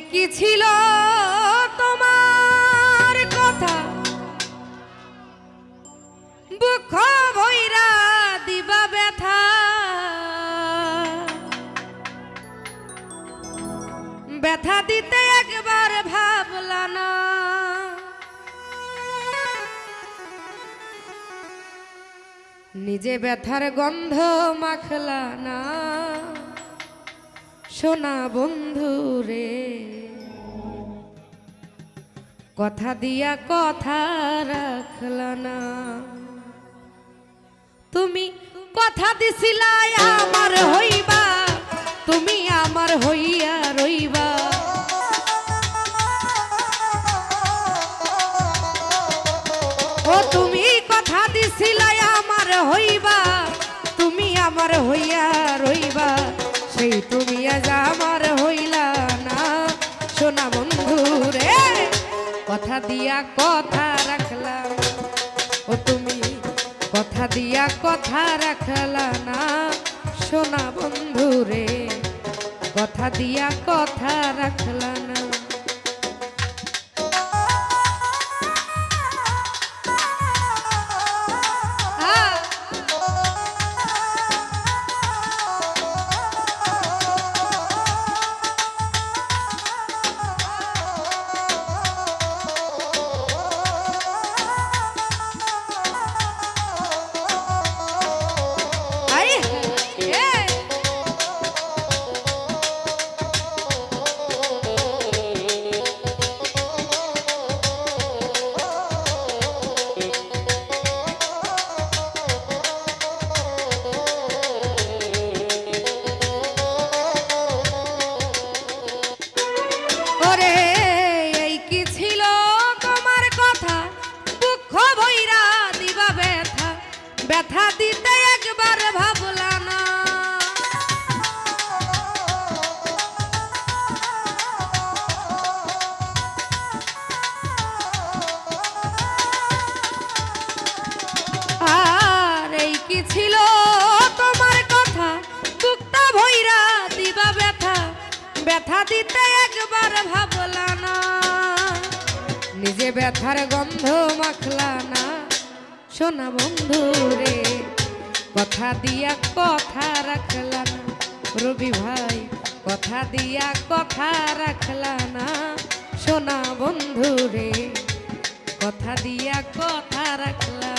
কি ছিল তোমার কথা? বুক ভৈরা দিবা ব্যথা। ব্যথা দিতে একবার ভাবলা না। নিজে ব্যথার গন্ধ মাখলা না। সোনা বন্ধু রে। কথা দিয়া কথা রাখলা না। তুমি কথা দিছিলাই আমার হইবা, তুমি আমার হইয়া রইবা। ও তুমি কথা দিছিলাই আমার হইবা, তুমি আমার হইয়া রইবা। সেই তুমি আজ আমার হইলা না। সোনা বন্ধু রে, কথা দিয়া কথা রাখলাম ও তুমি, কথা দিয়া কথা রাখলা না। সোনা বন্ধু রে, কথা দিয়া কথা রাখলা না। একবার ভাবলা না। আর এই কি ছিল তোমার কথা? বুকটা ভৈরা দিবা ব্যথা। ব্যথা দিতে একবার ভাবলা নিজে ব্যথার গন্ধ মাখলা না। সোনা বন্ধু রে কথা দিয়া কথা রাখলা না রবি ভাই, কথা দিয়া কথা রাখলা না। সোনা বন্ধু রে কথা দিয়া কথা রাখলা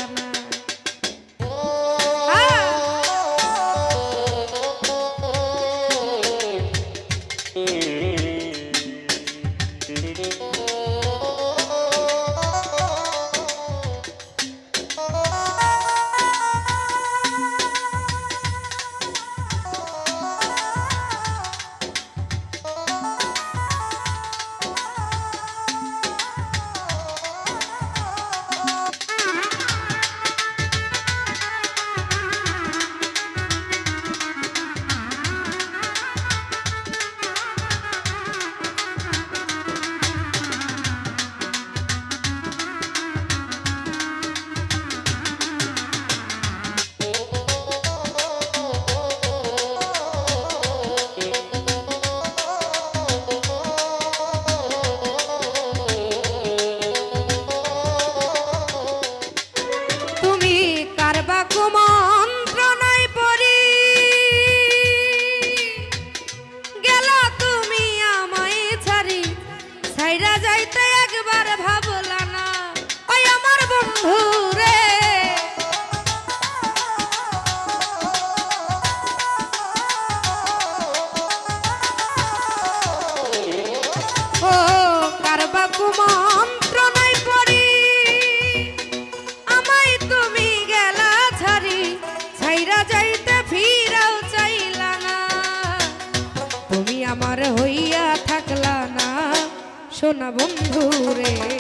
সোনা বন্ধু রে?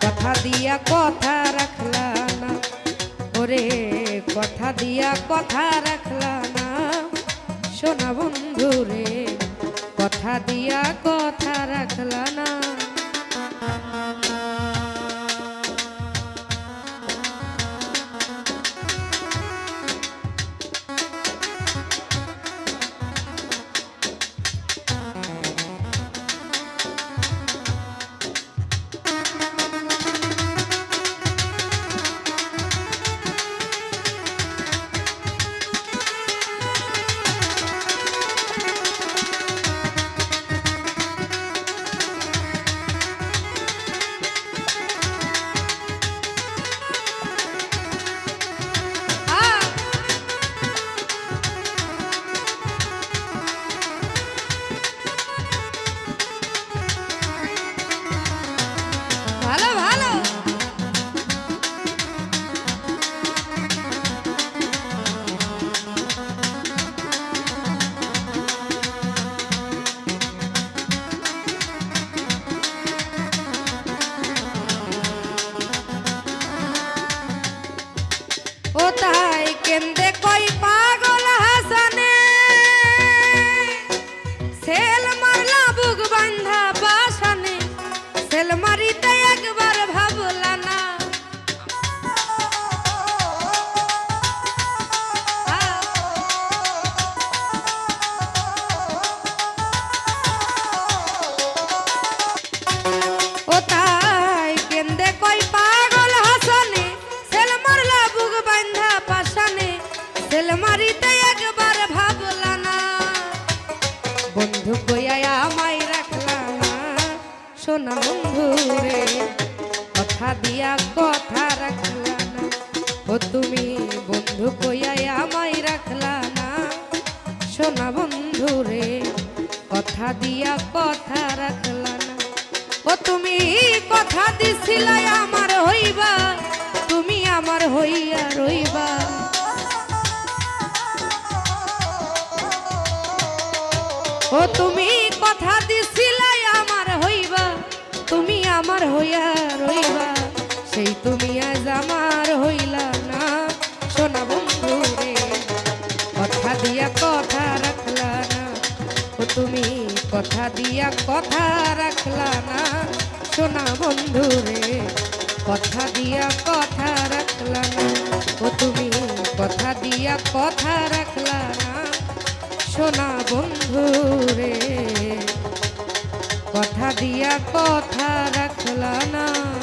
কথা দিয়া কথা রাখলা না। ওরে, কথা দিয়া কথা রাখলা না। সোনা বন্ধু রে, কথা দিয়া কথা রাখলা বন্ধু কইয়া মাই রাখলা না। সোনা বন্ধু রে কথা দিয়া কথা রাখলা না। ও তুমি বন্ধু কইয়া মাই রাখলা না। সোনা বন্ধু রে কথা দিয়া কথা রাখলা না। ও তুমি কথা দিছিলা আমার হইবা, তুমি আমার হইয়া রইবা। ও তুমি কথা দিছিলাই আমার হইবা, তুমি আমার হইয়া রইবা। সেই তুমি আজ আমার হইলা না, সোনা বন্ধু রে। কথা দিয়া কথা রাখলা না, ও তুমি কথা দিয়া কথা রাখলা না, সোনা বন্ধু রে। কথা দিয়া কথা রাখলা না, ও তুমি কথা দিয়া কথা রাখলা না। সোনা বন্ধু রে। কথা দিয়া কথা রাখলা না।